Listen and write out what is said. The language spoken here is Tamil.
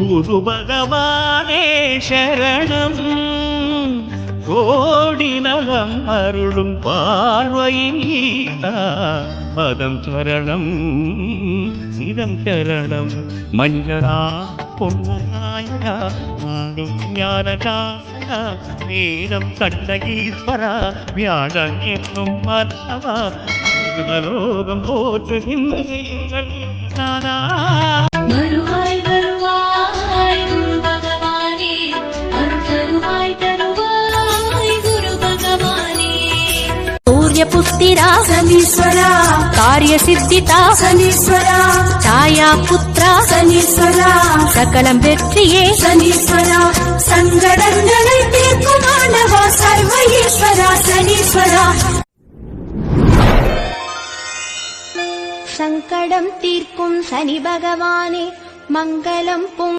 குரு பகவானே சரணம். கோடி நலம் அருளும் பார்வையீதா மதம் சரணம் சிதம் சரணம். மஞ்சரா பொன்னாயா ஞானகா வீரம் கண்ட ஈஸ்வரா வியாழன் என்னும் மரவா லோகம் போற்றுகின்றீர்கள் நானா புத்திரா சனீஸ்வரா. காரிய சித்திதா சனீஸ்வரா. தாயா புத்திரா சனீஸ்வரா. சகலம் வெற்றியே? சனீஸ்வரா. சங்கடங்களை தீர்க்குமானவா சர்வ ஈஸ்வரா சனீஸ்வரா. சங்கடம் தீர்க்கும் சனி பகவானே மங்களம் பொங்க